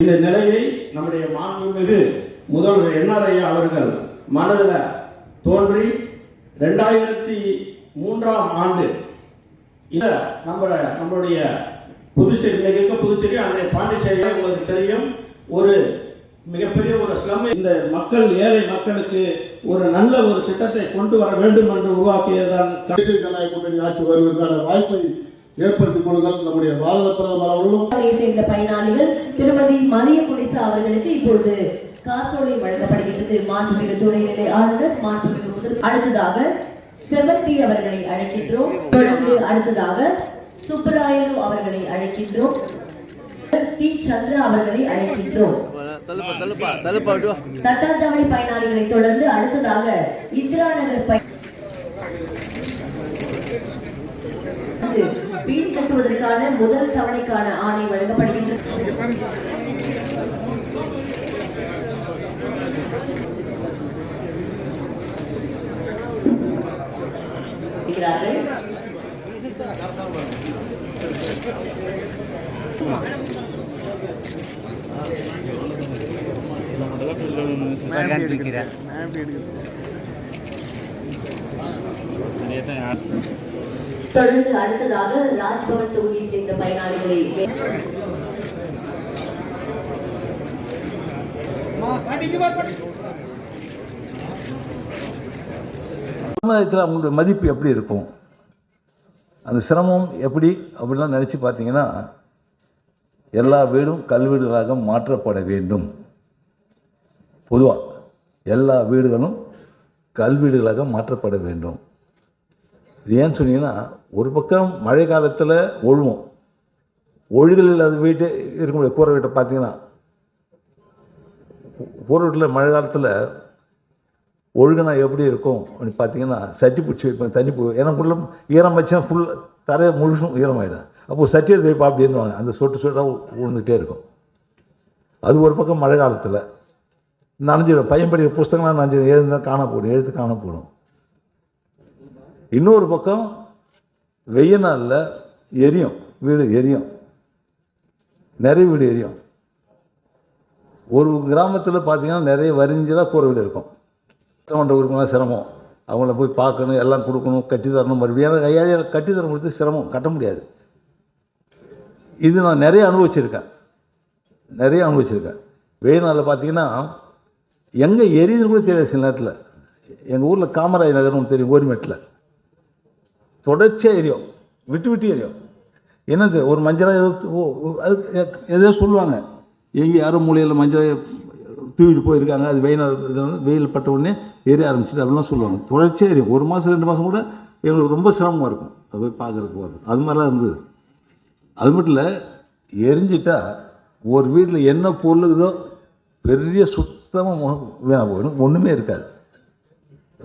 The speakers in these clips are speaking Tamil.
இந்த நிலையை நம்முடைய மாண்புமிகு முதல்வர் என்ஆர்ஐயா அவர்கள் மனதில் தோன்றி ரெண்டாயிரத்தி மூன்றாம் ஆண்டு இந்த நம்ம நம்மளுடைய புதுச்சேரி இன்னைக்கு இருக்க புதுச்சேரி அன்றைய பாண்டிச்சேரியில் உங்களுக்கு தெரியும் ஒரு மிகப்பெரிய ஒரு ஸ்லம் இந்த மக்கள் ஏழை மக்களுக்கு ஒரு நல்ல ஒரு திட்டத்தை கொண்டு வர வேண்டும் என்று உருவாக்கியதான் கூட்டணி ஆட்சி வருவதற்கான வாய்ப்பை ஏற்படுத்திக் கொடுங்கள் நம்முடைய பாரத பிரதமர் அவர்களும் சேர்ந்த பயனாளிகள் திருமதி மரிய குடிசா அவர்களுக்கு இப்பொழுது காசோலை வழங்கப்படுகின்றது. மாண்புமிகு துணைநிலை ஆளுநர் மாண்புமிகு முதல் அடுத்ததாக செவந்தி அவர்களை அழைக்கின்றோம். தொடர்ந்து அடுத்ததாக சுப்பராயலு அவர்களை அழைக்கின்றோம். டி சந்திரா அவர்களை அழைக்கின்றோம். தட்டாஞ்சாவடி பயனாளிகளை தொடர்ந்து அடுத்ததாக இந்திரா நகர் பய- வீடு கட்டுவதற்கான முதல் தவணைக்கான ஆணை வழங்கப்படுகின்றது. இருக்கிறார்கள். தொடர்ந்து அடுத்ததாக ராஜ்பவன் தொகுதியை சேர்ந்த பயனாளிகளை சமுதாயத்தில் அவங்களுடைய மதிப்பு எப்படி இருக்கும்? அந்த சிரமம் எப்படி அப்படிலாம் நினச்சி பார்த்தீங்கன்னா எல்லா வீடும் கல்வீடுகளாக மாற்றப்பட வேண்டும். பொதுவாக எல்லா வீடுகளும் கல்வீடுகளாக மாற்றப்பட வேண்டும். இது ஏன்னு சொன்னீங்கன்னா ஒரு பக்கம் மழை காலத்தில் ஒழுகும். ஒழுகல் இல்லாத வீட்டு இருக்கக்கூடிய கூரை வீட்டை பார்த்தீங்கன்னா கூரை வீட்டில் மழை காலத்தில் ஒழுகுனா எப்படி இருக்கும் அப்படின்னு பார்த்தீங்கன்னா சட்டி பிடிச்சி வைப்பேன் தண்ணி போ ஏன்னா உள்ள ஈரம் வச்சா ஃபுல் தரையை முழுசும் ஈரமாயிடும். அப்போது சட்டி எடுத்து வைப்பா அப்படின்னுவாங்க. அந்த சொட்டு சொட்டாக விழுந்துகிட்டே இருக்கும். அது ஒரு பக்கம் மழை காலத்தில். நனைஞ்சிடும். பையன் படிக்கிற புஸ்தகம்லாம் நனைஞ்சிடும். எழுதுனா காணப்படும் எழுத்து காணப்படும் இன்னொரு பக்கம் வெய்ய நாளில் எரியும். வீடு எரியும். நிறைய வீடு எரியும். ஒரு கிராமத்தில் பார்த்தீங்கன்னா நிறைய வரிஞ்சலாக போகிற வீடு இருக்கும். சட்டமன்ற உறுப்பினர் சிரமம். அவங்கள போய் பார்க்கணும் எல்லாம் கொடுக்கணும் கட்டி தரணும் மறுபடியும். ஏன்னா கையாளியால் கட்டி தர முடியாது சிரமம் கட்ட முடியாது. இது நான் நிறைய அனுபவிச்சிருக்கேன். நிறைய அனுபவிச்சிருக்கேன். வெயில் நாளில் பார்த்தீங்கன்னா எங்கே எரியுதுன்னு கூட தெரியாது சில நேரத்தில். எங்கள் ஊரில் காமராஜ் நகர்னு தெரியும் கோரிமேட்டில். தொடர்ச்சியாக எரியும். விட்டு விட்டு எரியும். என்னது ஒரு மஞ்சளாக ஏதோ ஓ- அது எ- சொல்லுவாங்க. எங்கே யாரும் மூலையில் மஞ்சள் தூவிட்டு போயிருக்காங்க. அது வெயில் வந்து வெயில் பட்ட உடனே எரிய ஆரம்பிச்சிட்டு அப்படிலாம் சொல்லுவாங்க. தொடர்ச்சியாக எரியும். ஒரு மாதம் ரெண்டு மாதம் கூட எங்களுக்கு ரொம்ப சிரமமாக இருக்கும். அதை போய் பார்க்குறதுக்கு வரும் அது மாதிரிலாம் இருந்தது. அது மட்டும் இல்லை எரிஞ்சிட்டா ஒரு வீட்டில் என்ன பொருள் இருக்குதோ பெரிய சுத்தமாக வீணாக போயிடும் ஒன்றுமே இருக்காது.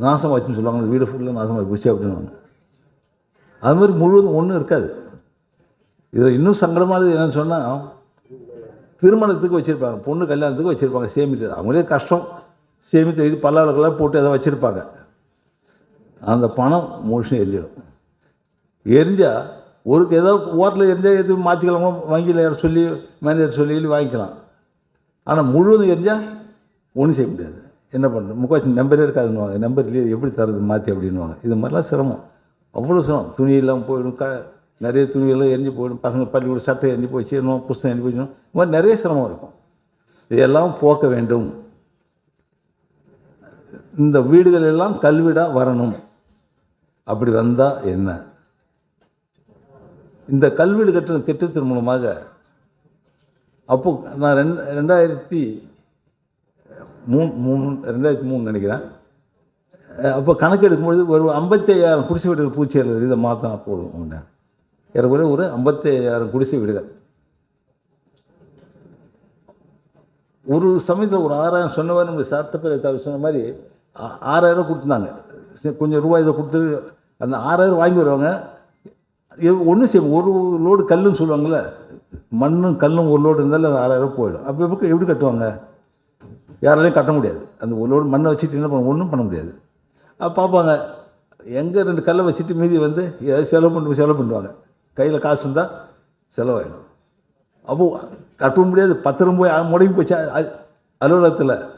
நாசமாச்சுன்னு சொல்லுவாங்க. வீடு ஃபுல்லாக நாசமாக போச்சு அப்படின்னுவாங்க அது மாதிரி முழுவதும் ஒன்றும் இருக்காது. இதில் இன்னும் சங்கடமானது என்னன்னு சொன்னால் திருமணத்துக்கு வச்சுருப்பாங்க பொண்ணு கல்யாணத்துக்கு வச்சுருப்பாங்க சேமித்து. அவங்களே கஷ்டம். சேமித்து இது பல்லாளர்களாக போட்டு எதை வச்சுருப்பாங்க. அந்த பணம் மோஷம் எரிஞ்சிடும். எரிஞ்சால் ஒரு ஏதோ ஓட்டில் எரிஞ்சால் எதுவும் மாற்றிக்கலாமோ வங்கியில் யாரும் சொல்லி மேனேஜர் சொல்லி வாங்கிக்கலாம். ஆனால் முழுவதும் எரிஞ்சால் ஒன்றும் செய்ய முடியாது. என்ன பண்ணுறது முக்கால்வாசி நம்பரே இருக்காதுன்னுவாங்க. நம்பர் இல்லையே எப்படி தரது மாற்றி அப்படின்வாங்க இது மாதிரிலாம் சிரமம். அவ்வளோ சிரமம் துணி இல்லாமல் போயிடும். க நிறைய துணியெல்லாம் எரிஞ்சு போயிடும். பசங்க பள்ளிக்கூட சட்டை எரிஞ்சு போச்சு இன்னும் புஸ்தகம் எரிஞ்சு போச்சு இந்த மாதிரி நிறைய சிரமம் இருக்கும். இதெல்லாம் போக்க வேண்டும். இந்த வீடுகள் எல்லாம் கல்வீடாக வரணும். அப்படி வந்தால் என்ன? இந்த கல்வீடு கட்டுற திட்டத்தின் மூலமாக அப்போ நான் ரெண்டு ரெண்டாயிரத்தி மூணு மூணு ரெண்டாயிரத்தி மூணு நினைக்கிறேன். அப்போ கணக்கு எடுக்கும்பொழுது ஒரு ஐம்பத்தையாயிரம் குடிசை வீடுகள் பூச்சியில் இதை மாற்றினா போதும் உண்டு. ஏறக்குறைய ஒரு ஐம்பத்தி ஐயாயிரம் குடிசை வீடுகள். ஒரு சமயத்தில் ஒரு ஆறாயிரம் சொன்ன மாதிரி நம்ம சட்டப்பேரவை தலைவர் சொன்ன மாதிரி ஆறாயிரம் கொடுத்துருந்தாங்க. சரி, கொஞ்சம் ரூபாய் இதை கொடுத்து அந்த ஆறாயிரம் வாங்கி வருவாங்க. ஒன்றும் செய்யும் ஒரு லோடு கல்லுன்னு சொல்லுவாங்கள்ல மண்ணும் கல்லும் ஒரு லோடு இருந்தாலும் அது ஆறாயிரம் போயிடும். அப்போ எப்படி எப்படி கட்டுவாங்க? யாராலையும் கட்ட முடியாது. அந்த ஒரு லோடு மண்ணை வச்சுட்டு என்ன பண்ண ஒன்றும் பண்ண முடியாது. பார்ப்பாங்க. எங்கே ரெண்டு கல்லை வச்சுட்டு மீதி வந்து ஏதாவது செலவு பண்ணி செலவு பண்ணுவாங்க கையில் காசு இருந்தால் செலவாயிடும் அப்போ கட்டவும் முடியாது பத்திரம் போய் முடங்கி போச்சு. அ- அலுவலகத்தில்.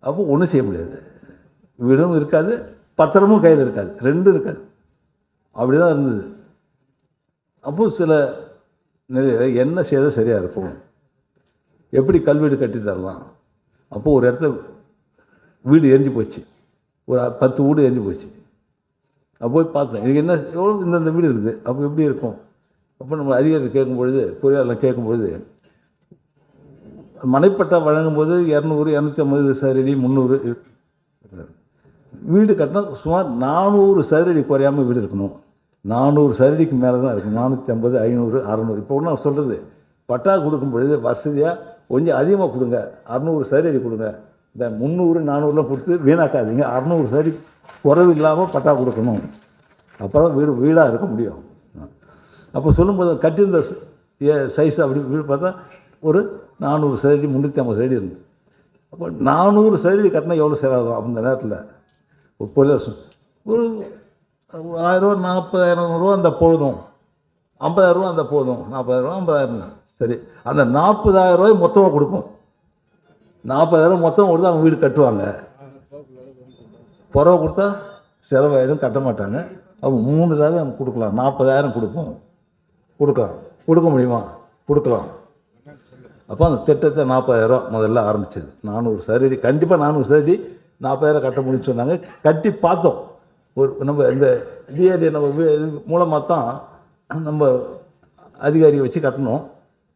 அப்போ ஒன்றும் செய்ய முடியாது. வீடும் இருக்காது பத்திரமும் கையில் இருக்காது. ரெண்டும் இருக்காது. அப்படி தான் இருந்தது. அப்போ சில நிலையில் என்ன செய்தால் சரியாக இருக்கும்? எப்படி கல்வீடு கட்டி தரலாம் அப்போது ஒரு இடத்துல வீடு எரிஞ்சு போச்சு. ஒரு பத்து வீடு எரிஞ்சு போச்சு. அப்போ போய் பார்த்தேன். இதுக்கு என்ன எவ்வளோ இந்தந்த வீடு இருக்குது? அப்போ எப்படி இருக்கும்? அப்போ நம்ம அதிகாரி கேட்கும்பொழுது பொறியாளர் கேட்கும்பொழுது மனைப்பட்டா வழங்கும்போது இரநூறு இரநூத்தி ஐம்பது சதுரடி முந்நூறு வீடு கட்டினா சுமார் நானூறு சதுரடி குறையாமல் வீடு இருக்கணும். நானூறு சதுரடிக்கு மேலே தான் இருக்கும். நானூற்றி ஐம்பது ஐநூறு அறநூறு. இப்போ ஒன்று சொல்கிறது பட்டா கொடுக்கும் பொழுது வசதியாக கொஞ்சம் அதிகமாக கொடுங்க. அறநூறு சதுரடி கொடுங்க. இந்த முந்நூறு நானூறுலாம் கொடுத்து வீணாக்காதீங்க. அறநூறு சரி குறைவு இல்லாமல் பட்டா கொடுக்கணும். அப்போ தான் வீடு வீடாக இருக்க முடியும். அப்போ சொல்லும்போது கட்டியிருந்த சைஸ் அப்படி வீடு பார்த்தா ஒரு நானூறு சதுரடி முந்நூற்றி ஐம்பது சதுரடி இருந்து. அப்போ நானூறு சதுரடி கட்டினா எவ்வளோ செலவாகும் அந்த நேரத்தில்? ஒரு ஒரு ஆயிரரூவா நாற்பதாயிரம் ரூபா அந்த போதும். ஐம்பதாயிரம் ரூபா அந்த போதும். நாற்பதாயிரம் ரூபா ஐம்பதாயிரம். சரி. அந்த நாற்பதாயிரம் ரூபாய் மொத்தமாக கொடுப்போம். நாற்பதாயிரம் மொத்தம் கொடுத்து அவங்க வீடு கட்டுவாங்க. புறவை கொடுத்தா செலவாயிடும் கட்ட மாட்டாங்க. அவங்க மூணு தான் நம்ம கொடுக்கலாம். நாற்பதாயிரம் கொடுப்போம். கொடுக்கலாம். கொடுக்க முடியுமா? கொடுக்கலாம். அப்போ அந்த திட்டத்தை நாற்பதாயிரம் முதல்ல ஆரம்பிச்சது. நானூறு சதுரடி கண்டிப்பாக நானூறு சதுரடி நாற்பதாயிரம் கட்ட முடியும்னு சொன்னாங்க. கட்டி பார்த்தோம். ஒரு நம்ம இந்த டிஆர்டி நம்ம மூலமாக தான் நம்ம அதிகாரியை வச்சு கட்டணும்.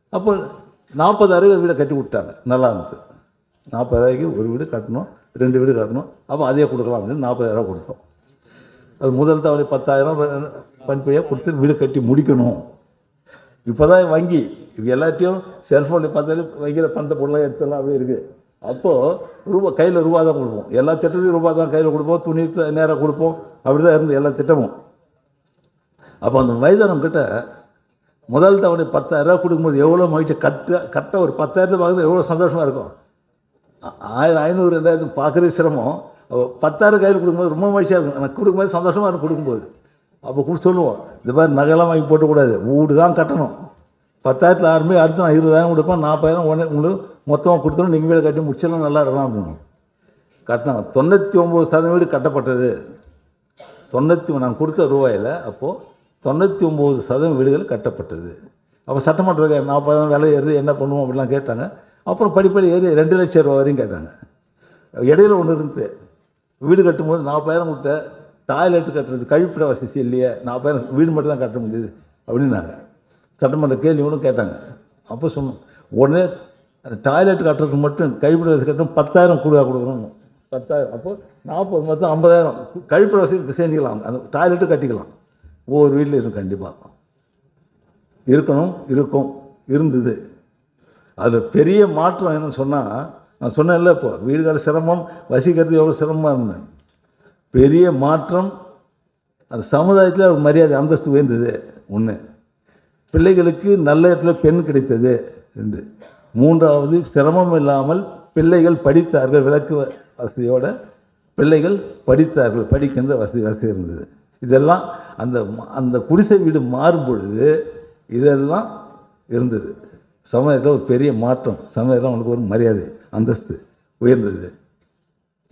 அப்போ நாற்பதாயிரம் வீடை கட்டி விட்டாங்க. நல்லா இருந்தது. நாற்பதாயிரக்கு ஒரு வீடு கட்டணும் ரெண்டு வீடு கட்டணும். அப்போ அதே கொடுக்கலாம். அப்படின்னு நாற்பதாயிரம் கொடுத்தோம். அது முதல் தவணை பத்தாயிரம் பண்பையாக கொடுத்து வீடு கட்டி முடிக்கணும். இப்போ தான் வங்கி இது எல்லாத்தையும் செல்ஃபோனில் பார்த்தாலே வங்கியில் பணத்தை பொருளாக எடுத்துடலாம் அப்படியே இருக்குது அப்போது ரூபா கையில் ரூபா தான் கொடுப்போம். எல்லா திட்டத்தையும் ரூபா தான் கையில் கொடுப்போம். துணி நேராக கொடுப்போம். அப்படி தான் இருந்து எல்லா திட்டமும். அப்போ அந்த மைதானம் கிட்ட முதல் தவணை பத்தாயிரரூவா கொடுக்கும்போது எவ்வளோ மகிழ்ச்சி. கட்ட கட்ட ஒரு பத்தாயிரத்து பார்க்குறது எவ்வளோ சந்தோஷமாக இருக்கும். ஆயிரம் ஐநூறு ரெண்டாயிரம் பார்க்குறது சிரமம். பத்தாயிரம் கையில் கொடுக்கும்போது ரொம்ப மகிழ்ச்சியாக இருக்கும். எனக்கு கொடுக்கும்போது சந்தோஷமாக இருக்கும் கொடுக்கும்போது. அப்போ கூட சொல்லுவோம் இந்த மாதிரி நகைலாம் வாங்கி போட்டக்கூடாது. வீடு தான் கட்டணும். பத்தாயிரத்தில் ஆரம்பி அடுத்து நான் இருபதாயிரம் கொடுப்பேன் நாற்பதாயிரம் உடனே உங்களுக்கு மொத்தமாக கொடுத்துரும் நீங்கள் வீடு கட்டி முடிச்சலாம் நல்லா இருக்கலாம் அப்படின்னு. கட்டினாங்க தொண்ணூற்றி ஒம்பது சதவீதம் வீடு கட்டப்பட்டது. தொண்ணூற்றி நான் கொடுத்த ரூபாயில் அப்போது தொண்ணூற்றி ஒம்பது சதவீதம் வீடுகள் கட்டப்பட்டது. அப்போ சட்டமன்றத்துக்கு நாற்பதாயிரம் விலை ஏறுது என்ன பண்ணுவோம் அப்படிலாம் கேட்டாங்க. அப்புறம் படிப்படி ஏறி ரெண்டு லட்சம் ரூபா வரையும் கேட்டாங்க. இடையில ஒன்று இருந்து வீடு கட்டும்போது நாற்பதாயிரம் கொடுத்த டாய்லெட் கட்டுறது கழிப்பிட வசதி இல்லையே நாற்பதாயிரம் வீடு மட்டும் தான் கட்ட முடியுது அப்படின்னாங்க. சட்டமன்ற கேள்வி ஒன்றும் கேட்டாங்க. அப்போ சொன்னோம் உடனே அந்த டாய்லெட் கட்டுறதுக்கு மட்டும் கழிப்பிட வசதி கட்டணும் பத்தாயிரம் கூட கொடுக்கணும். பத்தாயிரம் அப்போ நாற்பது மொத்தம் ஐம்பதாயிரம். கழிப்பிட வசதி செஞ்சுக்கலாம் அந்த டாய்லெட்டும் கட்டிக்கலாம். ஒவ்வொரு வீட்டில் இருக்கும் கண்டிப்பாக இருக்கணும் இருக்கும் இருந்தது. அதில் பெரிய மாற்றம் என்னன்னு சொன்னால் நான் சொன்னேன்ல இப்போ வீடுகால சிரமம் வசிக்கிறது எவ்வளோ சிரமமாக இருந்தேன். பெரிய மாற்றம் அந்த சமுதாயத்தில் ஒரு மரியாதை அந்தஸ்து உயர்ந்தது. ஒன்று பிள்ளைகளுக்கு நல்ல இடத்துல பெண் கிடைத்தது. ரெண்டு. மூன்றாவது சிரமம் இல்லாமல் பிள்ளைகள் படித்தார்கள் விளக்கு வசதியோடு வசதியோட பிள்ளைகள் படித்தார்கள் படிக்கின்ற வசதி வசதி இருந்தது. இதெல்லாம் அந்த அந்த குடிசை வீடு மாறும் பொழுது இதெல்லாம் இருந்தது. சமுதாயத்தில் ஒரு பெரிய மாற்றம். சமுதாயத்தில் அவனுக்கு ஒரு மரியாதை அந்தஸ்து உயர்ந்தது.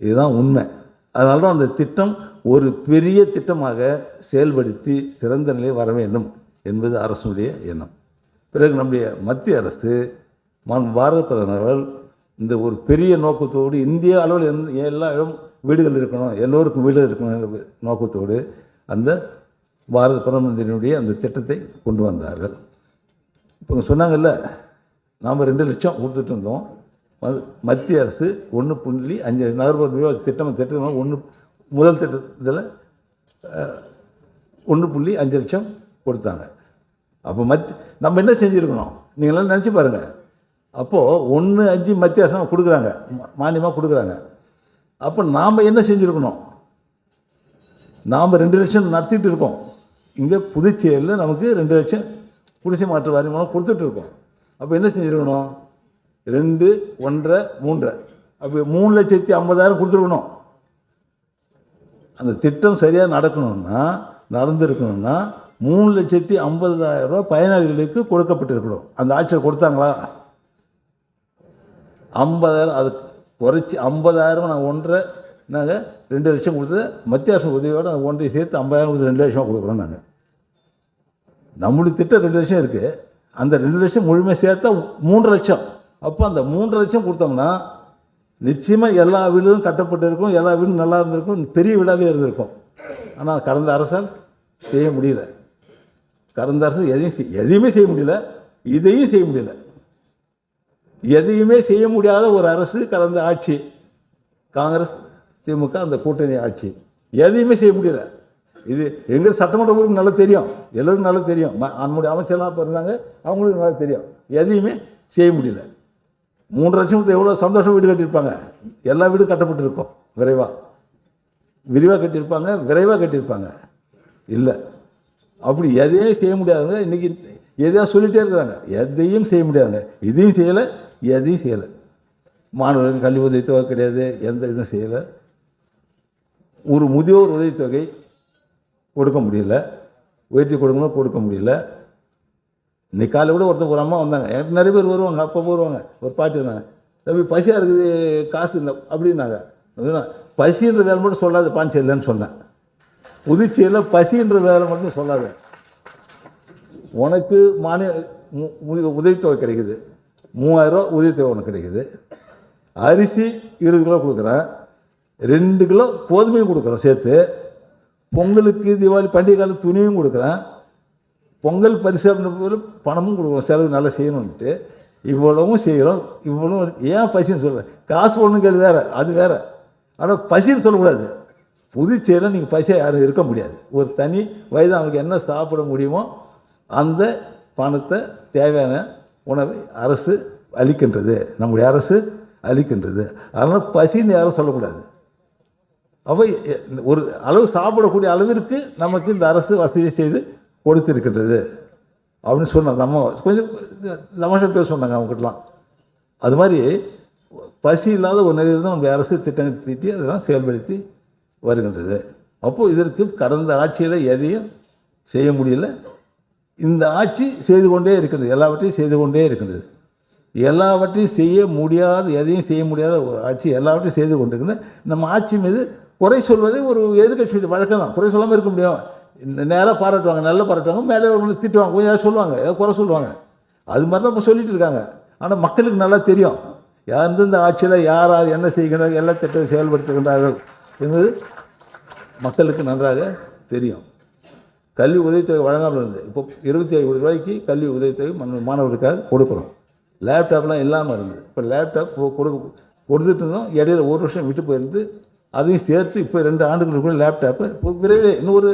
இதுதான் உண்மை. அதனால தான் அந்த திட்டம் ஒரு பெரிய திட்டமாக செயல்படுத்தி சிறந்த நிலையை வர வேண்டும் என்பது அரசுடைய எண்ணம். பிறகு நம்முடைய மத்திய அரசு மாண்பு பாரத பிரதமர் இந்த ஒரு பெரிய நோக்கத்தோடு இந்திய அளவில் எந்த எல்லா இடம் வீடுகள் இருக்கணும் எல்லோருக்கும் வீடு இருக்கணும் நோக்கத்தோடு அந்த பாரத பிரதமரினுடைய அந்த திட்டத்தை கொண்டு வந்தார்கள். இப்போ சொன்னாங்கல்ல நாம் ரெண்டு லட்சம் கொடுத்துட்டு இருந்தோம். மத்திய அரசு ஒன்று புள்ளி அஞ்சு நகர்ப்புற விரிவாக்க திட்டம் திட்டத்தில் ஒன்று முதல் திட்டத்தில் ஒன்று புள்ளி அஞ்சு லட்சம் கொடுத்தாங்க. அப்போ மத் நம்ம என்ன செஞ்சுருக்கணும்? நீங்களாம் நினச்சி பாருங்கள் அப்போது ஒன்று அஞ்சு மத்திய அரசாங்கம் கொடுக்குறாங்க. மானியமாக கொடுக்குறாங்க. அப்போ நாம் என்ன செஞ்சுருக்கணும்? நாம் ரெண்டு லட்சம் நடத்திட்டு இருக்கோம். இங்கே புதுச்சேரியில் நமக்கு ரெண்டு லட்சம் குடிசை மாற்று வாரியம் மூலம் கொடுத்துட்டு இருக்கோம். அப்போ என்ன செஞ்சுருக்கணும்? ரெண்டு ஒன்றரை மூன்றரை. அப்போ மூணு லட்சத்தி ஐம்பதாயிரம் கொடுத்துருக்கணும். அந்த திட்டம் சரியாக நடக்கணும்னா நடந்திருக்கணும்னா மூணு லட்சத்தி ஐம்பதாயிரம் ரூபா பயனாளிகளுக்கு கொடுக்கப்பட்டிருக்கணும். அந்த ஆட்சியில் கொடுத்தாங்களா? ஐம்பதாயிரம் அது குறைச்சி ஐம்பதாயிரம் நான் ஒன்றரை நாங்கள் ரெண்டு லட்சம் கொடுத்து மத்திய அரசு உதவியோடு நாங்கள் ஒன்றை சேர்த்து ஐம்பதாயிரம் கொடுத்து ரெண்டு லட்சமாக கொடுக்குறோம் நாங்கள் நம்மளுடைய திட்டம் ரெண்டு லட்சம் இருக்குது அந்த ரெண்டு லட்சம் முழுமையாக சேர்த்தா மூன்று லட்சம். அப்போ அந்த மூன்று லட்சம் கொடுத்தோம்னா நிச்சயமாக எல்லா வீடும் கட்டப்பட்டு இருக்கும் எல்லா வீடும் நல்லா இருந்திருக்கும் பெரிய வீடாகவே இருந்திருக்கும். ஆனால் கடந்த அரசால் செய்ய முடியல. கடந்த அரசு எதையும் செய்- எதையுமே செய்ய முடியல. இதையும் செய்ய முடியல. எதையுமே செய்ய முடியாத ஒரு அரசு கடந்த ஆட்சி. காங்கிரஸ் திமுக அந்த கூட்டணி ஆட்சி. எதையுமே செய்ய முடியல. இது எங்கள் சட்டமன்ற உறுப்பினருக்கு நல்லா தெரியும். எல்லோரும் நல்லா தெரியும். நம்முடைய அமைச்சர்லாம் இப்போ இருந்தாங்க அவங்களுக்கு நல்லா தெரியும். எதையுமே செய்ய முடியல. மூன்று லட்சம் எவ்வளோ சந்தோஷம் வீடு கட்டியிருப்பாங்க? எல்லா வீடும் கட்டப்பட்டிருக்கோம். விரைவாக விரிவாக கட்டியிருப்பாங்க விரைவாக கட்டியிருப்பாங்க. இல்லை. அப்படி எதையும் செய்ய முடியாதுங்க. இன்றைக்கி எதையா சொல்லிகிட்டே இருக்கிறாங்க. எதையும் செய்ய முடியாதுங்க. இதையும் செய்யலை எதையும் செய்யலை. மாணவர்களுக்கு கல்வி உதவித்தொகை கிடையாது. எந்த இதுவும் செய்யலை. ஒரு முதியோர் உதவித்தொகை கொடுக்க முடியல. உயர்த்தி கொடுக்கணும் கொடுக்க முடியல. இன்னைக்கு காலையில் கூட ஒருத்தர் ஒரு அம்மா வந்தாங்க. எனக்கு நிறைய பேர் வருவாங்க அப்போ வருவாங்க. ஒரு பாட்டி இருந்தாங்க தம்பி பசியாக இருக்குது காசு இல்லை அப்படின்னாங்க. பசின்ற வேலை மட்டும் சொல்லாது பாண்டிச்சேரியிலன்னு சொன்னேன். புதுச்சேரியில் பசின்ற வேலை மட்டும் சொல்லாது. உனக்கு மானிய உதவித்தொகை கிடைக்குது. மூவாயிரரூவா உதவித்தொகை உனக்கு கிடைக்குது. அரிசி இருபது கிலோ கொடுக்குறேன். ரெண்டு கிலோ கோதுமையும் கொடுக்குறேன் சேர்த்து. பொங்கலுக்கு தீபாவளி பண்டிகை காலத்து துணியும் கொடுக்குறேன். பொங்கல் பரிசு அப்படின்ற பணமும் கொடுக்குறோம். செலவு நல்லா செய்யணும்ட்டு இவ்வளவும் செய்கிறோம். இவ்வளவும் ஏன் பசின்னு சொல்கிறேன் காசு ஒன்றும் கேள்வி வேறு. அது வேறு. ஆனால் பசின்னு சொல்லக்கூடாது. புதுச்சேரியில் நீங்கள் பசியாக யாரும் இருக்க முடியாது. ஒரு தனி வயது அவங்களுக்கு என்ன சாப்பிட முடியுமோ அந்த பணத்தை தேவையான உணவை அரசு அளிக்கின்றது. நம்முடைய அரசு அளிக்கின்றது. அதனால் பசின்னு யாரும் சொல்லக்கூடாது. அப்போ ஒரு அளவு சாப்பிடக்கூடிய அளவிற்கு நமக்கு இந்த அரசு வசதி செய்து கொடுத்திருக்கின்றது. அப்படின்னு சொன்னாங்க நம்ம கொஞ்சம் தமாஷா சொன்னாங்க அவங்ககிட்டலாம் அது மாதிரி பசி இல்லாத ஒரு நிலையில் தான் நம்முடைய அரசு திட்டங்கள் தீட்டி அதெல்லாம் செயல்படுத்தி வருகின்றது. அப்போது இதற்கு கடந்த ஆட்சியில் எதையும் செய்ய முடியல. இந்த ஆட்சி செய்து கொண்டே இருக்கின்றது. எல்லாவற்றையும் செய்து கொண்டே இருக்கின்றது. எல்லாவற்றையும் செய்ய முடியாத எதையும் செய்ய முடியாத ஒரு ஆட்சி எல்லாவற்றையும் செய்து கொண்டிருக்கின்ற நம்ம ஆட்சி மீது குறை சொல்வது ஒரு எதிர்கட்சி வழக்கம் தான் குறை சொல்லாமல் இருக்க முடியும் நேராக பாராட்டுவாங்க நல்லா பாராட்டுவாங்க மேலே ஒரு திட்டுவாங்க கொஞ்சம் ஏதாவது சொல்லுவாங்க ஏதாவது குறை சொல்லுவாங்க. அது மாதிரி தான் இப்போ சொல்லிட்டு இருக்காங்க. ஆனால் மக்களுக்கு நல்லா தெரியும். யார் எந்தெந்த ஆட்சியில் யார் யார் என்ன செய்கிறார்கள் எல்லா திட்டத்தை செயல்படுத்துகின்றார்கள் என்பது மக்களுக்கு நன்றாக தெரியும். கல்வி உதவித்தொகை வழங்காமல் இருந்தது இப்போ இருபத்தி ஐந்து ரூபாய்க்கு கல்வி உதவித்தொகை மண் மாணவர்களுக்காக கொடுக்குறோம். லேப்டாப்லாம் இல்லாமல் இருந்தது. இப்போ லேப்டாப் கொடுக்க கொடுத்துட்டு இருந்தோம். இடையில ஒரு வருஷம் விட்டு போயிருந்து அதையும் சேர்த்து இப்போ ரெண்டு ஆண்டுகளுக்குள்ள லேப்டாப்பு இப்போ விரைவில் இன்னும் ஒரு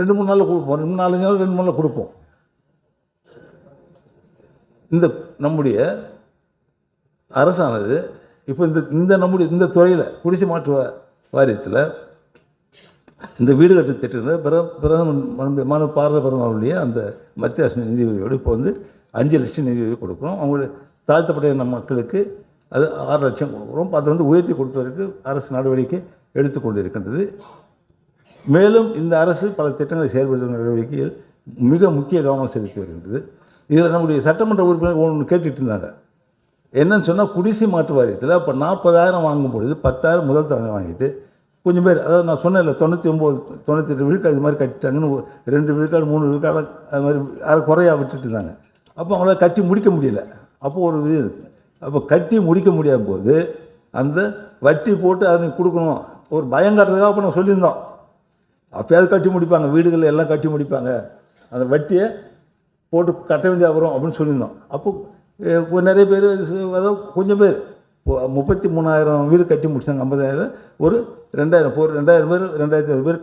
ரெண்டு மூணு நாளில் கொடுப்போம். ரெண்டு நாலஞ்சு நாள் ரெண்டு மூணு நாளில் கொடுப்போம். இந்த நம்முடைய அரசானது இப்போ இந்த இந்த நம்முடைய இந்த துறையில் குடிசை மாற்று வாரியத்தில் இந்த வீடு கட்டு திட்டத்தில் பிர பிரதம மனு பாரத பிரதமருடைய அந்த மத்திய அரசு நிதி உதவியோடு இப்போ வந்து அஞ்சு லட்சம் நிதி உதவி கொடுக்குறோம். அவங்களுடைய தாழ்த்தப்பட்ட மக்களுக்கு அது ஆறு லட்சம் கொடுக்குறோம். அதை வந்து உயர்த்தி கொடுப்பதற்கு அரசு நடவடிக்கை எடுத்துக்கொண்டு இருக்கின்றது மேலும் இந்த அரசு பல திட்டங்களை செயல்படுத்தும் நடவடிக்கையில் மிக முக்கிய கவனம் செலுத்தி வருகின்றது. இதில் நம்முடைய சட்டமன்ற உறுப்பினர் ஒன்று கேட்டுட்டு இருந்தாங்க. என்னன்னு சொன்னால் குடிசை மாற்று வாரியத்தில் இப்போ நாற்பதாயிரம் வாங்கும் பொழுது பத்தாயிரம் முதல் தவணை வாங்கிட்டு கொஞ்சம் பேர் அதாவது நான் சொன்னேன்ல தொண்ணூற்றி ஒம்பது தொண்ணூற்றி எட்டு விழுக்காடு இது மாதிரி கட்டிட்டாங்கன்னு ரெண்டு விழுக்காடு மூணு விழுக்காடு அது மாதிரி அதை குறையா விட்டுட்டு இருந்தாங்க. அப்போ அவங்களால கட்டி முடிக்க முடியல. அப்போ ஒரு இது அப்போ கட்டி முடிக்க முடியாத போது அந்த வட்டி போட்டு அதை கொடுக்கணும். ஒரு பயங்கிறதுக்காக அப்போ நான் சொல்லியிருந்தோம். அப்பயாவது கட்டி முடிப்பாங்க வீடுகளில் எல்லாம் கட்டி முடிப்பாங்க. அந்த வட்டியை போட்டு கட்ட வேண்டிய வரும் அப்படின்னு சொல்லியிருந்தோம். அப்போ நிறைய பேர் அதாவது கொஞ்சம் பேர் இப்போ முப்பத்தி மூணாயிரம் வீடு கட்டி முடிச்சாங்க ஐம்பதாயிரம். ஒரு ரெண்டாயிரம் போர் ரெண்டாயிரம் பேர் ரெண்டாயிரத்தி ஐநூறு பேர்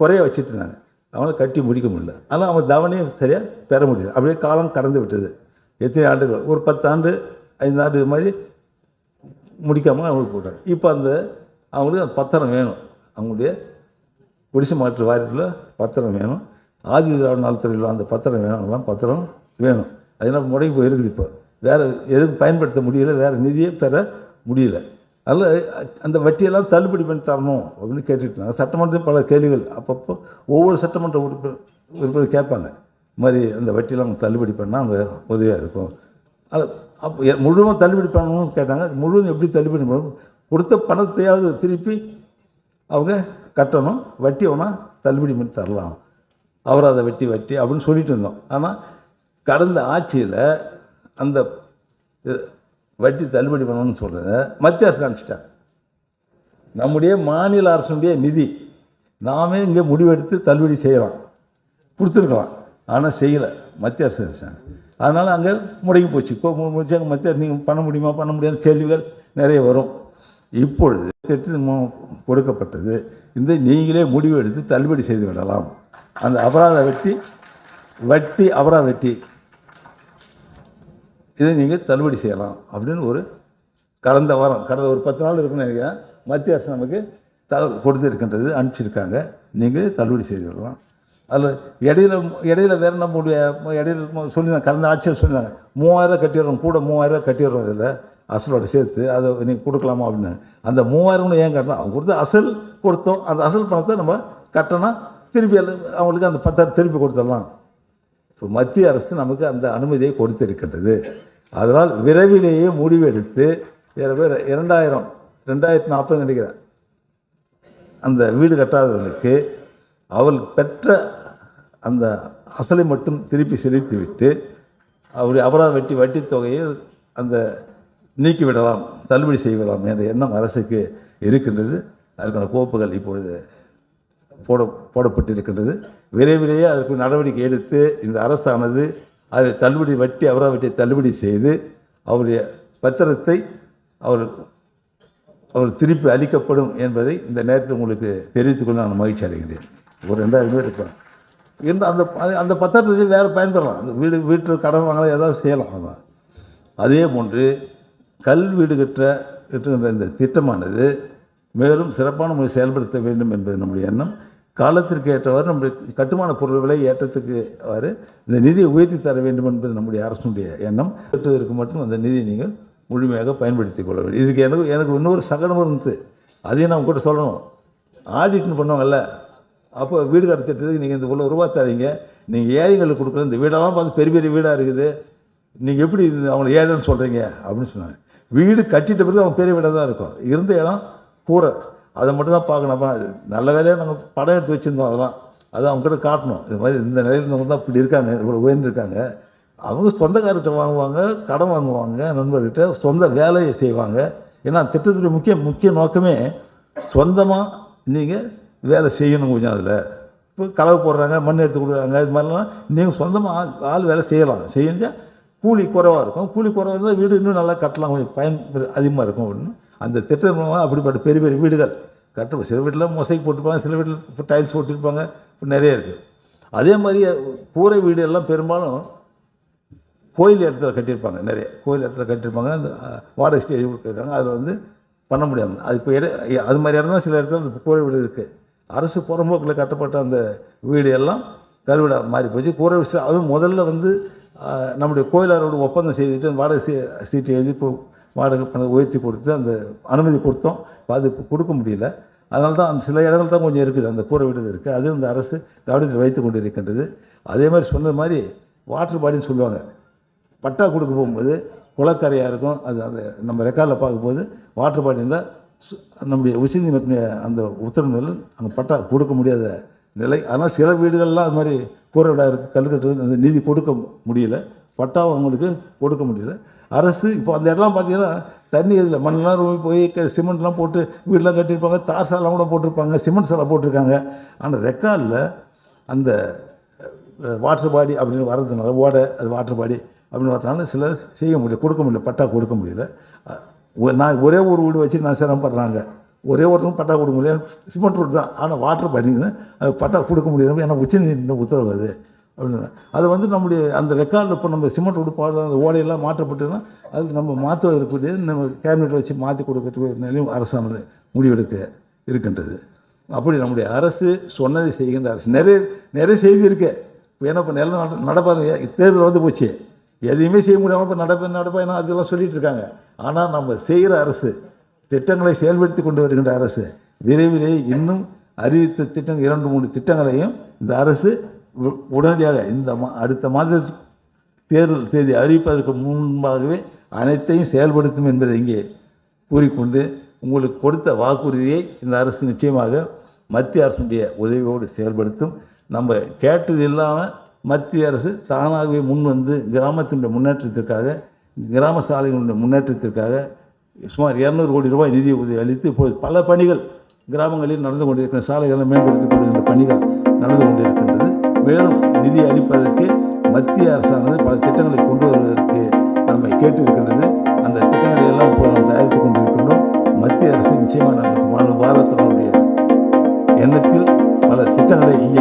குறைய வச்சுட்டு இருந்தாங்க. அவங்கள கட்டி முடிக்க முடியல. ஆனால் அவங்க தவணையும் சரியாக பெற முடியல. அப்படியே காலம் கடந்து விட்டது. எத்தனை ஆண்டுகள்? ஒரு பத்து ஆண்டு ஐந்து ஆண்டு இது மாதிரி முடிக்காமல் அவங்களுக்கு போட்டாங்க. இப்போ அந்த அவங்களுக்கு அந்த பத்திரம் வேணும். அவங்களுடைய குடிசை மாற்று வாரியத்தில் பத்திரம் வேணும். ஆதி நலத்துறையில் அந்த பத்திரம் வேணும்லாம் பத்திரம் வேணும். அதனால் முடங்கி போயிருக்குது இப்போ. வேறு எதுவும் பயன்படுத்த முடியல. வேறு நிதியே பெற முடியல. அதில் அந்த வட்டியெல்லாம் தள்ளுபடி பண்ணி தரணும் அப்படின்னு கேட்டுட்டு சட்டமன்றத்தில் பல கேள்விகள். அப்பப்போ ஒவ்வொரு சட்டமன்ற உறுப்பினர் உறுப்பினர் கேட்பாங்க. இது மாதிரி அந்த வட்டியெல்லாம் அவங்க தள்ளுபடி பண்ணால் அவங்க உதவியாக இருக்கும். அது அப்போ முழுவதும் தள்ளுபடி பண்ணணும்னு கேட்டாங்க. முழுவதும் எப்படி தள்ளுபடி பண்ணணும்? கொடுத்த பணத்தையாவது திருப்பி அவங்க கட்டணும் வட்டி அவனா தள்ளுபடி பண்ணி தரலாம். அவர் அதை வட்டி வட்டி அப்படின்னு சொல்லிட்டு இருந்தோம். ஆனால் கடந்த ஆட்சியில் அந்த வட்டி தள்ளுபடி பண்ணணும்னு சொல்கிறத மத்திய அரசு காமிச்சிட்டாங்க. நம்முடைய மாநில அரசுடைய நிதி நாமே இங்கே முடிவெடுத்து தள்ளுபடி செய்யலாம். கொடுத்துருக்கலாம். ஆனால் செய்யலை. மத்திய அரசு செஞ்சாங்க அதனால் அங்கே முடங்கி போச்சு. இப்போ முடிச்சாங்க மத்திய அரசு நீங்கள் பண்ண முடியுமா? பண்ண முடியாது கேள்விகள் நிறைய வரும். இப்பொழுது திட்டத்து கொடுக்கப்பட்டது. இந்த நீங்களே முடிவு எடுத்து தள்ளுபடி செய்து விடலாம். அந்த அபராத வட்டி வட்டி அபராத வட்டி. இதை நீங்கள் தள்ளுபடி செய்யலாம் அப்படின்னு ஒரு கடந்த வாரம் கடந்த ஒரு பத்து நாள் இருக்குன்னு நினைக்கிறேன். மத்திய அரசு நமக்கு தகவல் கொடுத்துருக்கின்றது அனுப்பிச்சிருக்காங்க. நீங்களே தள்ளுபடி செய்து விடலாம். அதில் இடையில இடையில வேறு நம்முடைய இடையில சொல்லி கடந்த ஆட்சியில் சொன்னாங்க மூவாயிரம் கட்டிடுறோம் கூட மூவாயிரம் கட்டிடுறோம் இதில். அசலோட சேர்த்து அதை நீங்கள் கொடுக்கலாமா அப்படின்னு. அந்த மூவாயிரம்னு ஏன் கட்டணும்? அவங்க கொடுத்து அசல் கொடுத்தோம். அந்த அசல் பணத்தை நம்ம கட்டினா திருப்பி எல்லாம் அவங்களுக்கு அந்த பத்தாயிரம் திருப்பி கொடுத்துடலாம். இப்போ மத்திய அரசு நமக்கு அந்த அனுமதியை கொடுத்திருக்கின்றது. அதனால் விரைவிலேயே முடிவெடுத்து பேர் இரண்டாயிரம் ரெண்டாயிரத்தி நாற்பது நினைக்கிறேன். அந்த வீடு கட்டாதவர்களுக்கு அவள் பெற்ற அந்த அசலை மட்டும் திருப்பி செலுத்திவிட்டு அவருடைய அபராத வட்டி வட்டி தொகையை அந்த நீக்கிவிடலாம் தள்ளுபடி செய்யலாம் என்ற எண்ணம் அரசுக்கு இருக்கின்றது. அதற்கான கோப்புகள் இப்பொழுது போட போடப்பட்டிருக்கின்றது. விரைவிலேயே அதற்கு நடவடிக்கை எடுத்து இந்த அரசானது அதை தள்ளுபடி வட்டி அபராத தள்ளுபடி செய்து அவருடைய பத்திரத்தை அவர் அவர் திருப்பி அளிக்கப்படும் என்பதை இந்த நேரத்தில் உங்களுக்கு தெரிவித்துக் கொள்ள நான் மகிழ்ச்சி அடைகிறேன் ஒரு ரெண்டாயிரம் பேர் இருப்பாங்க. அந்த அந்த பத்திரத்தை வேறு பயன்பெறலாம். அந்த வீடு வீட்டில் கடன் வாங்கலாம் ஏதாவது செய்யலாம். அதே போன்று கல் வீடு கற்ற இந்த திட்டமானது மேலும் சிறப்பான முறையில் செயல்படுத்த வேண்டும் என்பது நம்முடைய எண்ணம். காலத்திற்கு ஏற்றவாறு நம்முடைய கட்டுமான பொருள்களை ஏற்றத்துக்கு வாறு இந்த நிதியை உயர்த்தி தர வேண்டும் என்பது நம்முடைய அரசுடைய எண்ணம். கட்டுவதற்கு மட்டும் அந்த நிதியை நீங்கள் முழுமையாக பயன்படுத்திக் கொள்ள வேண்டும். இதுக்கு எனக்கு எனக்கு இன்னொரு சகனம் இருந்தது அதையும் நான் கூட சொல்லணும். ஆடிட்னு பண்ணுவாங்கல்ல அப்போ வீடு கடத்திட்டதுக்கு திட்டத்துக்கு நீங்கள் இந்த இவ்வளோ ரூபா தரீங்க நீங்கள் ஏழைங்களுக்கு கொடுக்குற இந்த வீடெல்லாம் பார்த்து பெரிய பெரிய வீடாக இருக்குது. நீங்கள் எப்படி இது அவங்கள ஏழைன்னு சொல்கிறீங்க அப்படின்னு சொன்னாங்க. வீடு கட்டிட்ட பிறகு அவங்க பெரிய வீடாக தான் இருக்கும். இருந்த இடம் கூரை அதை மட்டும் தான் பார்க்கணும். அது நல்ல வேலையாக நாங்கள் படம் எடுத்து வச்சுருந்தோம் அதெல்லாம். அதை அவங்க கிட்ட காட்டணும். இது மாதிரி இந்த நிலையில் இருந்தவங்க தான் இப்படி இருக்காங்க. இவ்வளோ உயர்ந்துருக்காங்க அவங்க சொந்தக்காரர்கிட்ட வாங்குவாங்க கடன் வாங்குவாங்க நண்பர்கிட்ட சொந்த வேலையை செய்வாங்க. ஏன்னா திட்டத்துடைய முக்கிய முக்கிய நோக்கமே சொந்தமாக நீங்கள் வேலை செய்யணும் கொஞ்சம் அதில். இப்போ கலவை போடுறாங்க மண் எடுத்து கொடுக்குறாங்க இது மாதிரிலாம் நீங்கள் சொந்தமாக ஆள் ஆள் வேலை செய்யலாம். செஞ்சால் கூலி குறைவாக இருக்கும். கூலி குறைவாக இருந்தால் வீடு இன்னும் நல்லா கட்டலாம். கொஞ்சம் பயன் அதிகமாக இருக்கும் அப்படின்னு. அந்த திட்டம் மூலமாக அப்படிப்பட்ட பெரிய பெரிய வீடுகள் கட்ட சில வீட்டில் மொசைக் போட்டிருப்பாங்க சில வீட்டில் இப்போ டைல்ஸ் போட்டிருப்பாங்க இப்போ நிறைய இருக்குது அதே மாதிரி கூரை வீடு எல்லாம் பெரும்பாலும் கோயில் இடத்துல கட்டியிருப்பாங்க நிறைய. கோயில் இடத்துல கட்டியிருப்பாங்க. அந்த வாடகை ஸ்டேஜ் கொடுத்துருக்காங்க அதில் வந்து பண்ண முடியாது அது இப்போ இட அது மாதிரி இடம் தான் சில இடத்துல அந்த கோயில் வீடு இருக்குது அரசு புறம்போக்கில் கட்டப்பட்ட அந்த வீடு எல்லாம் கருவிடா மாறி போச்சு. கூரை வீடு அதுவும் முதல்ல வந்து நம்முடைய கோயிலாரோட ஒப்பந்தம் செய்துட்டு அந்த வாடகை சீ சீட்டு எழுதி இப்போ வாடகை பணம் உயர்த்தி கொடுத்து அந்த அனுமதி கொடுத்தோம். அது கொடுக்க முடியல. அதனால தான் அந்த சில இடங்கள் தான் கொஞ்சம் இருக்குது. அந்த கூரை வீடு இருக்குது அது இந்த அரசு கவனத்தில் வைத்து கொண்டு இருக்கின்றது அதே மாதிரி சொன்னது மாதிரி வாட்டர் பாடின்னு சொல்லுவாங்க. பட்டா கொடுக்க போகும்போது குளக்கரையாக இருக்கும். அது அந்த நம்ம ரெக்கார்டில் பார்க்கும்போது வாட்டர் பாடி இருந்தால் சு- நம்முடைய உச்சநீதிமன்ற அந்த உத்தரவுகள் அந்த பட்டா கொடுக்க முடியாத நிலை. ஆனால் சில வீடுகள்லாம் அது மாதிரி கூரை வீடாக இருக்குது கல்லுக்கட்டு அந்த நீதி கொடுக்க முடியல. பட்டாவும் அவங்களுக்கு கொடுக்க முடியல. அரசு இப்போ அந்த இடம்லாம் பார்த்தீங்கன்னா தண்ணி இதில் மண்ணெலாம் ரொம்ப போய் க- சிமெண்ட்லாம் போட்டு வீடெலாம் கட்டியிருப்பாங்க தார் சாலாம் கூட போட்டிருப்பாங்க சிமெண்ட் சாலை போட்டிருக்காங்க. ஆனால் ரெக்கார்டில் அந்த வாட்டர் பாடி அப்படின்னு வர்றதுனால ஓடை அது வாட்டர் பாடி அப்படின்னு வரதுனால சில செய்ய முடியல கொடுக்க முடியல பட்டா கொடுக்க முடியல. நான் ஒரே ஒரு வீடு வச்சு நான் சிரமப்படுறாங்க. ஒரே ஒருத்தரும் பட்டா கொடுக்க முடியாது. சிமெண்ட் ரோடு தான். ஆனால் வாட்டர் பாடிங்க அது பட்டா கொடுக்க முடியாது. ஏன்னா உச்சநீதிமன்ற உத்தரவு அது. அப்படின்னு அது வந்து நம்முடைய அந்த ரெக்கார்டில் இப்போ நம்ம சிமெண்ட் ரோடு பாடுற அந்த ஓடையெல்லாம் மாற்றப்பட்டுன்னா அது நம்ம மாற்றுவதற்கு நம்ம கேபினெட் வச்சு மாற்றி கொடுக்கறதுக்கு நிலையும் அரசானது முடிவெடுக்க இருக்கின்றது. அப்படி நம்முடைய அரசு சொன்னதை செய்கின்ற அரசு. நிறைய நிறைய செய்தி இருக்கு. இப்போ ஏன்னா இப்போ நிலம் நட நடப்பாங்க தேர்தல் வந்து போச்சு. எதையுமே செய்ய முடியாமல் இப்போ நடப்பேன் நடப்பேன் அதெல்லாம் சொல்லிட்டு இருக்காங்க. ஆனால் நம்ம செய்கிற அரசு திட்டங்களை செயல்படுத்தி கொண்டு வருகின்ற அரசு விரைவிலே இன்னும் அறிவித்த திட்டங்கள் இரண்டு மூணு திட்டங்களையும் இந்த அரசு உடனடியாக இந்த மா அடுத்த மாத தேர்தல் தேதி அறிவிப்பதற்கு முன்பாகவே அனைத்தையும் செயல்படுத்தும் என்பதை இங்கே கூறிக்கொண்டு உங்களுக்கு கொடுத்த வாக்குறுதியை இந்த அரசு நிச்சயமாக மத்திய அரசுடைய உதவியோடு செயல்படுத்தும். நம்ம கேட்டது இல்லாமல் மத்திய அரசு தானாகவே முன் வந்து கிராமத்தினுடைய முன்னேற்றத்திற்காக கிராம சாலைகளுடைய முன்னேற்றத்திற்காக சுமார் இரநூறு கோடி ரூபாய் நிதி உதவி அளித்து இப்போது பல பணிகள் கிராமங்களில் நடந்து கொண்டிருக்கிற சாலைகளை மேம்படுத்தப்படுகின்ற பணிகள் நடந்து கொண்டிருக்கின்றது. மேலும் நிதி அளிப்பதற்கு மத்திய அரசானது பல திட்டங்களை கொண்டு வருவதற்கு நம்மை கேட்டிருக்கின்றது. அந்த திட்டங்களை எல்லாம் இப்போ நாம் தயாரித்துக் கொண்டிருக்கின்றோம். மத்திய அரசு நிச்சயமாக நமக்கு வாழ் பாரதத்தினுடைய எண்ணத்தில் பல திட்டங்களை இங்கே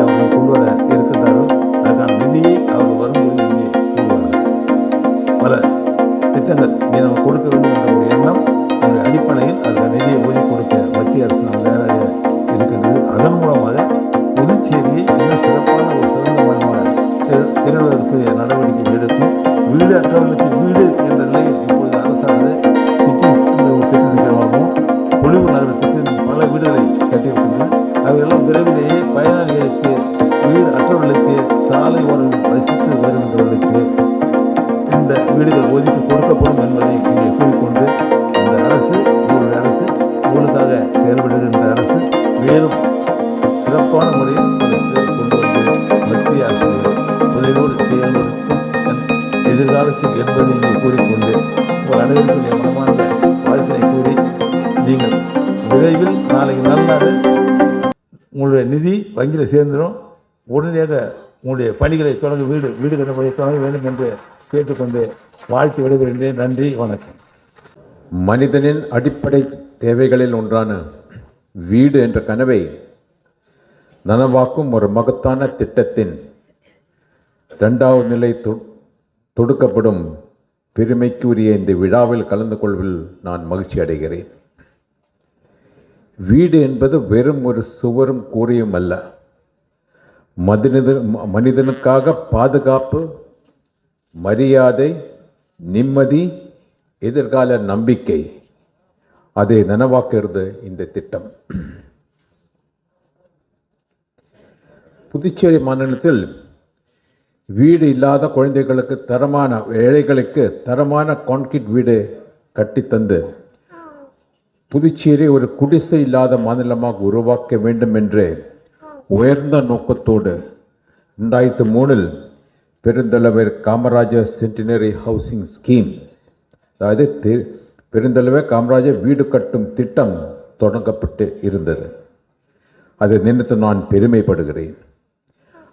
கூறிக்கொண்டு உங்கள் அனைவருக்கும் என் மனமார்ந்த வாழ்த்தினை கூறி நீங்கள் விரைவில் நாளைக்கு நல்ல உங்களுடைய நிதி வங்கியில் சேர்ந்துடும் உடனடியாக உங்களுடைய பணிகளை தொடங்க வீடு வீடு கட்ட தொடங்க வேண்டும் என்று கேட்டுக்கொண்டு வாழ்த்து விடுகின்றேன் நன்றி வணக்கம். மனிதனின் அடிப்படை தேவைகளில் ஒன்றான வீடு என்ற கனவை நனவாக்கும் ஒரு மகத்தான திட்டத்தின் இரண்டாவது நிலை தொ- பெருமைக்குரிய இந்த விழாவில் கலந்து கொள்வதில் நான் மகிழ்ச்சி அடைகிறேன். வீடு என்பது வெறும் ஒரு சுவரும் கூரையும் அல்ல. மனித மனிதனுக்காக பாதுகாப்பு மரியாதை நிம்மதி எதிர்கால நம்பிக்கை. அதை நனவாக்குறது இந்த திட்டம். புதுச்சேரி மாநிலத்தில் வீடு இல்லாத குழந்தைகளுக்கு தரமான ஏழைகளுக்கு தரமான கான்கிரீட் வீடு கட்டித்தந்து புதுச்சேரி ஒரு குடிசை இல்லாத மாநிலமாக உருவாக்க வேண்டும் என்று உயர்ந்த நோக்கத்தோடு ரெண்டாயிரத்து மூணில் பெருந்தலைவர் காமராஜர் சென்டினரி ஹவுசிங் ஸ்கீம் அதாவது தெ- பெருந்தலைவர் காமராஜர் வீடு கட்டும் திட்டம் தொடங்கப்பட்டு இருந்தது. அதை நினைத்து நான் பெருமைப்படுகிறேன்.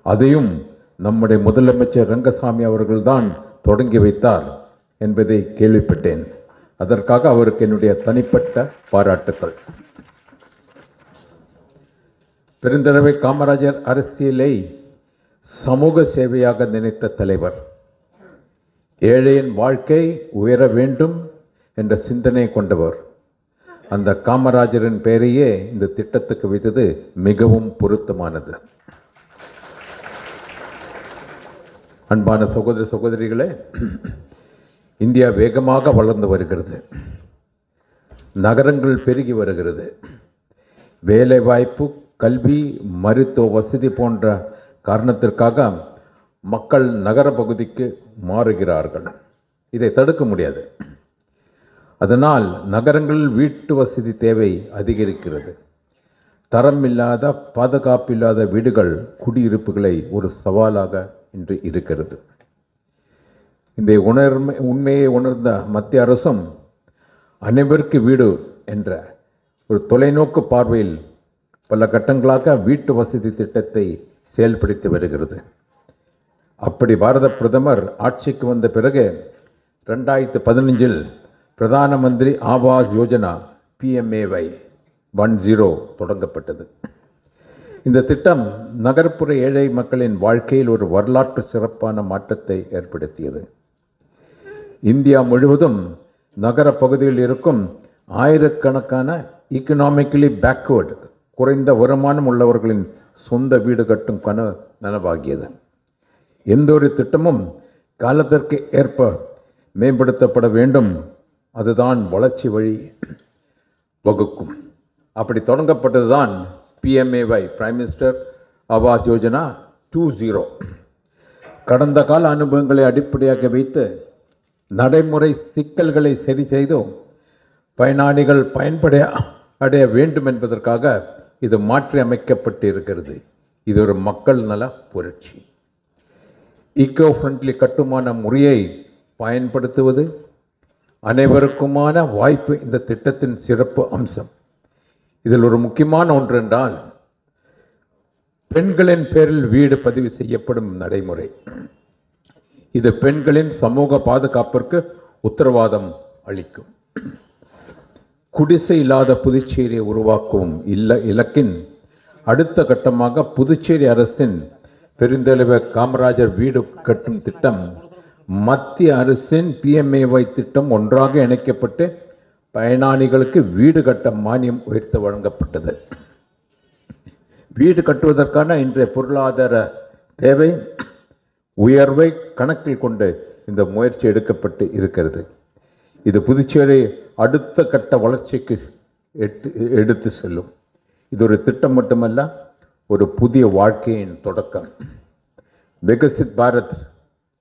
அதையும் நம்முடைய முதலமைச்சர் ரங்கசாமி அவர்கள்தான் தொடங்கி வைத்தார் என்பதை கேள்விப்பட்டேன். அதற்காக அவருக்கு என்னுடைய தனிப்பட்ட பாராட்டுக்கள். பெருந்தலைவர் காமராஜர் அரசியலை சமூக சேவையாக நினைத்த தலைவர் ஏழையின் வாழ்க்கை உயர வேண்டும் என்ற சிந்தனை கொண்டவர். அந்த காமராஜரின் பெயரையே இந்த திட்டத்துக்கு வைத்தது மிகவும் பொருத்தமானது. அன்பான சகோதர சகோதரிகளே இந்தியா வேகமாக வளர்ந்து வருகிறது. நகரங்கள் பெருகி வருகிறது. வேலைவாய்ப்பு கல்வி மருத்துவ வசதி போன்ற காரணத்திற்காக மக்கள் நகர பகுதிக்கு மாறுகிறார்கள். இதை தடுக்க முடியாது. அதனால் நகரங்களில் வீட்டு வசதி தேவை அதிகரிக்கிறது. தரம் இல்லாத பாதுகாப்பு இல்லாத வீடுகள் குடியிருப்புகளை ஒரு சவாலாக இன்று இருக்கிறது. இந்த உணர்மை உண்மையை உணர்ந்த மத்திய அரசும் அனைவருக்கு வீடு என்ற ஒரு தொலைநோக்கு பார்வையில் பல கட்டங்களாக வீட்டு வசதி திட்டத்தை செயல்படுத்தி வருகிறது. அப்படி பாரத பிரதமர் ஆட்சிக்கு வந்த பிறகு ரெண்டாயிரத்து பதினஞ்சில் பிரதான மந்திரி ஆவாஸ் யோஜனா பிஎம்ஏவை ஒன் ஜீரோ தொடங்கப்பட்டது. இந்த திட்டம் நகர்ப்புற ஏழை மக்களின் வாழ்க்கையில் ஒரு வரலாற்று சிறப்பான மாற்றத்தை ஏற்படுத்தியது. இந்தியா முழுவதும் நகர பகுதியில் இருக்கும் ஆயிரக்கணக்கான இக்கனாமிக்கலி பேக்வேர்டு குறைந்த வருமானம் உள்ளவர்களின் சொந்த வீடு கட்டும் கனவு நனவாகியது. எந்த ஒரு திட்டமும் காலத்திற்கு ஏற்ப மேம்படுத்தப்பட வேண்டும். அதுதான் வளர்ச்சி வழி வகுக்கும். அப்படி தொடங்கப்பட்டதுதான் PMAY prime minister Awas Yojana two zero கடந்த கால அனுபவங்களை அடிப்படையாக வைத்து நடைமுறை சிக்கல்களை சரி செய்தும் பயனாளிகள் பயன்படைய அடைய வேண்டும் என்பதற்காக இது மாற்றி அமைக்கப்பட்டு இருக்கிறது இது ஒரு மக்கள் நல புரட்சி. ஈக்கோ ஃப்ரெண்ட்லி கட்டுமான முறையை பயன்படுத்துவது அனைவருக்குமான வாய்ப்பு இந்த திட்டத்தின் சிறப்பு அம்சம். இதில் ஒரு முக்கியமான ஒன்று என்றால் பெண்களின் பேரில் வீடு பதிவு செய்யப்படும் நடைமுறை. இது பெண்களின் சமூக பாதுகாப்பிற்கு உத்தரவாதம் அளிக்கும். குடிசை இல்லாத புதுச்சேரியை உருவாக்கும் இல்ல இலக்கின் அடுத்த கட்டமாக புதுச்சேரி அரசின் பெருந்தலைவர் காமராஜர் வீடு கட்டும் திட்டம் மத்திய அரசின் பிஎம்ஏஒய் திட்டம் ஒன்றாக இணைக்கப்பட்டு பயனாளிகளுக்கு வீடு கட்ட மானியம் உயர்த்த வழங்கப்பட்டது. வீடு கட்டுவதற்கான இன்றைய பொருளாதார தேவை உயர்வை கணக்கில் கொண்டு இந்த முயற்சி எடுக்கப்பட்டு இருக்கிறது. இது புதுச்சேரி அடுத்த கட்ட வளர்ச்சிக்கு எட்டு எடுத்து செல்லும். இது ஒரு திட்டம் மட்டுமல்ல ஒரு புதிய வாழ்க்கையின் தொடக்கம். விகசித் பாரத்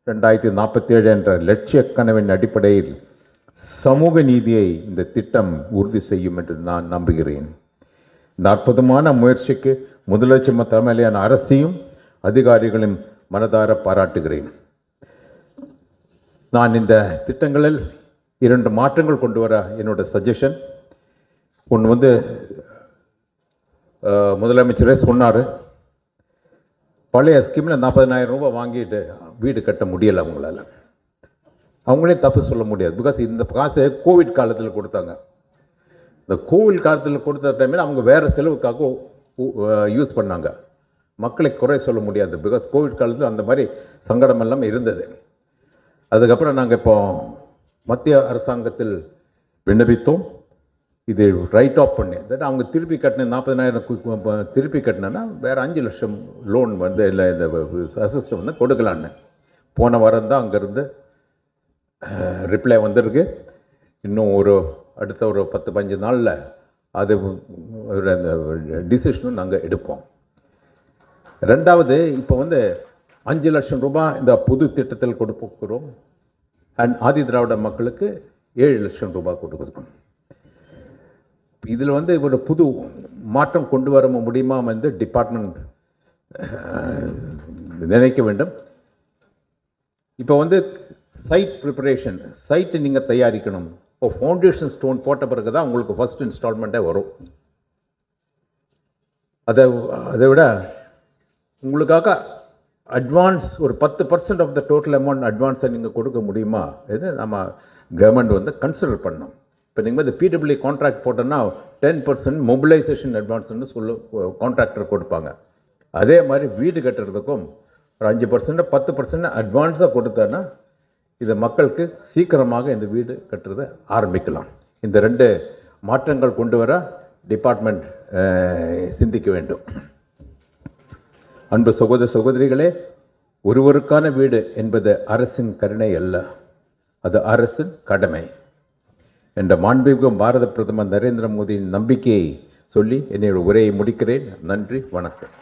ரெண்டாயிரத்தி நாற்பத்தி ஏழு என்ற லட்சிய கனவின் அடிப்படையில் சமூக நீதியை இந்த திட்டம் உறுதி செய்யும் என்று நான் நம்புகிறேன். இந்த அற்புதமான முயற்சிக்கு முதலமைச்சர் தலைமையிலான அரசையும் அதிகாரிகளும் மனதார பாராட்டுகிறேன். நான் இந்த திட்டங்களில் இரண்டு மாற்றங்கள் கொண்டு வர என்னோட சஜஷன் ஒன்று வந்து முதலமைச்சரே சொன்னார் பழைய ஸ்கீமில் நாற்பதனாயிரம் ரூபாய் வாங்கிட்டு வீடு கட்ட முடியலை அவங்களால அவங்களே தப்பு சொல்ல முடியாது. பிகாஸ் இந்த காசை கோவிட் காலத்தில் கொடுத்தாங்க. இந்த கோவில் காலத்தில் கொடுத்த டைமில் அவங்க வேறு செலவுக்காக யூஸ் பண்ணாங்க. மக்களை குறை சொல்ல முடியாது. பிகாஸ் கோவிட் காலத்தில் அந்த மாதிரி சங்கடம் எல்லாம் இருந்தது. அதுக்கப்புறம் நாங்கள் இப்போ மத்திய அரசாங்கத்தில் விண்ணப்பித்தோம். இது ரைட் ஆஃப் பண்ணி தட் அவங்க திருப்பி கட்டின நாற்பதனாயிரம் திருப்பி கட்டினேன்னா வேறு அஞ்சு லட்சம் லோன் வந்து இல்லை இந்த அசிஸ்டம் வந்து கொடுக்கலான்னு. போன வாரம் தான் அங்கேருந்து ரிப்ளை வந்திருக்கு. இன்னும் ஒரு அடுத்த ஒரு பத்து பஞ்சு நாளில் அது ஒரு அந்த டிசிஷனும் நாங்கள் எடுப்போம். ரெண்டாவது இப்போ வந்து அஞ்சு லட்சம் ரூபாய் இந்த புது திட்டத்தில் கொடுக்கிறோம் அண்ட் ஆதி திராவிட மக்களுக்கு ஏழு லட்சம் ரூபாய் கொடுக்குறோம் இதில் வந்து ஒரு புது மாற்றம் கொண்டு வர முடியுமா வந்து டிபார்ட்மெண்ட் நினைக்க வேண்டும். இப்போ வந்து சைட் ப்ரிப்பரேஷன் சைட்டு நீங்கள் தயாரிக்கணும். இப்போ ஃபவுண்டேஷன் ஸ்டோன் போட்ட பிறகு தான் உங்களுக்கு ஃபர்ஸ்ட் இன்ஸ்டால்மெண்ட்டே வரும். அதை அதை விட உங்களுக்காக அட்வான்ஸ் ஒரு பத்து percent of the total amount அட்வான்ஸை நீங்கள் கொடுக்க முடியுமா? இது நம்ம கவர்மெண்ட் வந்து கன்சிடர் பண்ணணும். இப்போ நீங்கள் வந்து பிடபிள்யூ கான்ட்ராக்ட் போட்டோன்னா டென் பர்சன்ட் மொபிலைசேஷன் அட்வான்ஸ்னு சொல்லு கான்ட்ராக்டர் கொடுப்பாங்க. அதே மாதிரி வீடு கட்டுறதுக்கும் ஒரு அஞ்சு பர்சன்ட் பத்து பர்சன்ட் அட்வான்ஸாக கொடுத்தோன்னா இது மக்களுக்கு சீக்கிரமாக இந்த வீடு கட்டுறதை ஆரம்பிக்கலாம். இந்த ரெண்டு மாற்றங்கள் கொண்டு வர டிபார்ட்மெண்ட் சிந்திக்க வேண்டும். அன்பு சகோதர சகோதரிகளே ஒருவருக்கான வீடு என்பது அரசின் கருணை அல்ல. அது அரசின் கடமை. என்ற மாண்புமிகு பாரத பிரதமர் நரேந்திர மோடியின் நம்பிக்கையை சொல்லி என்னுடைய உரையை முடிக்கிறேன். நன்றி வணக்கம்.